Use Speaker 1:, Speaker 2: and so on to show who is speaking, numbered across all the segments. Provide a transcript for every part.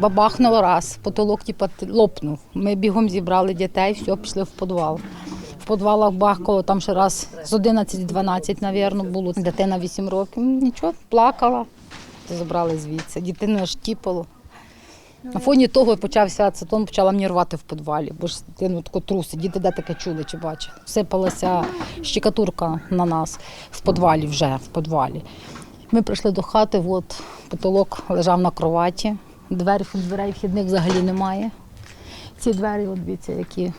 Speaker 1: Бабахнуло раз, потолок типу, лопнув. Ми бігом зібрали дітей, все, пішли в підвал. В підвалах бахкало, там ще раз з 11-12, навірно, було. Дитина 8 років. Нічого, плакала. Забрали звідси. Дитину аж тіпало. На фоні того почався ацетон, почала мені рвати в підвалі, бо ж дитину тако труси. Діти де таке чули чи бачили. Сипалася щекатурка на нас в підвалі вже, в підвалі. Ми прийшли до хати, от потолок лежав на кроваті, двері, дверей вхідних взагалі немає. Ці двері, от дивіться, які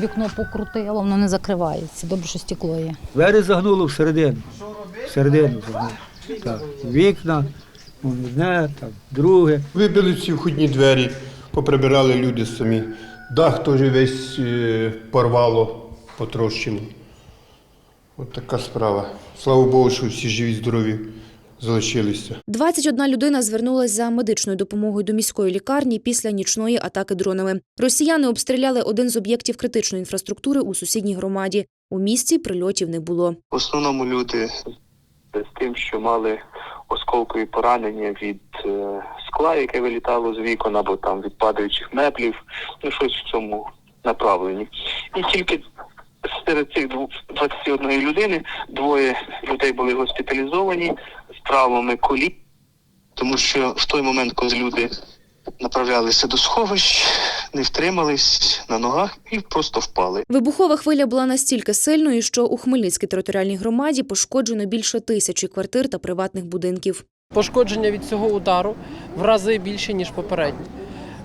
Speaker 1: вікно покрутило, воно не закривається. Добре, що стекло є.
Speaker 2: Двері загнуло всередину. Всередину загнуло. Так, вікна, одне, так, друге.
Speaker 3: Вибили всі входні двері, поприбирали люди самі. Дах теж весь е, порвало, потрощило. От така справа. Слава Богу, що всі живі, здорові залишилися.
Speaker 4: 21 людина звернулася за медичною допомогою до міської лікарні після нічної атаки дронами. Росіяни обстріляли один з об'єктів критичної інфраструктури у сусідній громаді. У місті прильотів не було.
Speaker 5: В основному люди з тим, що мали осколкові поранення від е, скла, яке вилітало з вікон, або там від падаючих меблів, ну щось в цьому направленні. І тільки серед цих двох- 21 людини двоє людей були госпіталізовані травмами колі, тому що в той момент, коли люди направлялися до сховищ, не втримались на ногах і просто впали.
Speaker 4: Вибухова хвиля була настільки сильною, що у Хмельницькій територіальній громаді пошкоджено більше тисячі квартир та приватних будинків.
Speaker 6: Пошкодження від цього удару в рази більше, ніж попередні.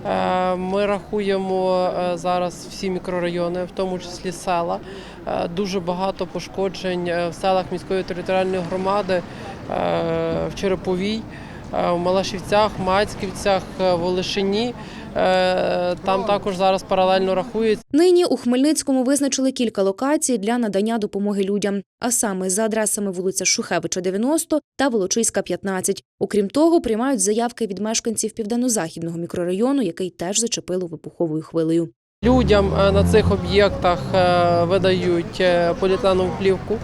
Speaker 6: Е, Ми рахуємо е, зараз всі мікрорайони, в тому числі села. Е, Дуже багато пошкоджень в селах міської територіальної громади в Череповій, е, в Малашівцях, Мацьківцях, е, Волошині. Е, Там також зараз паралельно рахується.
Speaker 4: Нині у Хмельницькому визначили кілька локацій для надання допомоги людям, а саме за адресами вулиця Шухевича, 90 та Волочиська, 15. Окрім того, приймають заявки від мешканців південно-західного мікрорайону, який теж зачепило вибуховою хвилею.
Speaker 6: Людям е, на цих об'єктах е, видають е, поліетиленову плівку,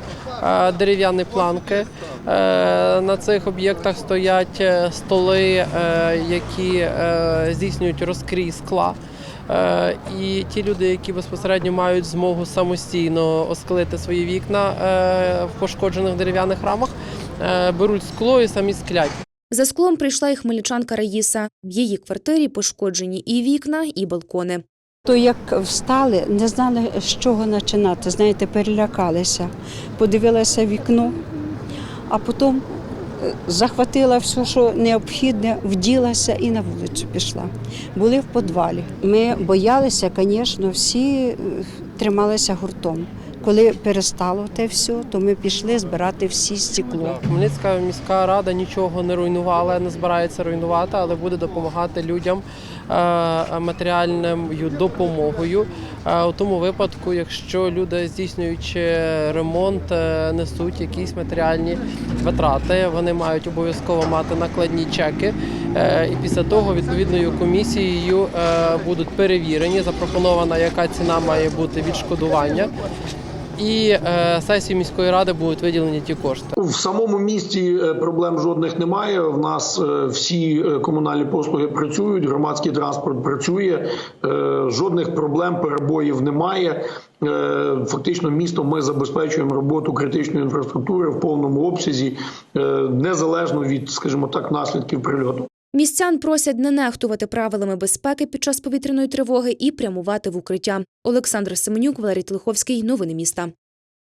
Speaker 6: е, дерев'яні планки. Е, На цих об'єктах стоять е, столи, е, які здійснюють розкрій скла. І ті люди, які безпосередньо мають змогу самостійно осклити свої вікна в пошкоджених дерев'яних рамах, беруть скло і самі склять.
Speaker 4: За склом прийшла і хмельничанка Раїса. В її квартирі пошкоджені і вікна, і балкони.
Speaker 7: То як встали, не знали, з чого починати. Знаєте, перелякалися. Подивилася вікно, а потім е, захватила все, що необхідне, вділася і на вулицю пішла. Були в підвалі. Ми боялися, звісно, всі е, трималися гуртом. Коли перестало те все, то ми пішли збирати всі стекло.
Speaker 6: Хмельницька міська рада нічого не руйнувала, не збирається руйнувати, але буде допомагати людям е, матеріальною допомогою. Е, У тому випадку, якщо люди, здійснюючи ремонт, е, несуть якісь матеріальні витрати, вони мають обов'язково мати накладні чеки. І після того відповідною комісією будуть перевірені, запропонована, яка ціна має бути відшкодування. І е, сесії міської ради будуть виділені ті кошти.
Speaker 8: В самому місті е, проблем жодних немає. В нас е, всі комунальні послуги працюють, громадський транспорт працює. Жодних проблем, перебоїв немає. Фактично, місто ми забезпечуємо роботу критичної інфраструктури в повному обсязі, незалежно від, скажімо так, наслідків прильоту.
Speaker 4: Містян просять не нехтувати правилами безпеки під час повітряної тривоги і прямувати в укриття. Олександр Семенюк, Валерій Тлиховський. Новини міста.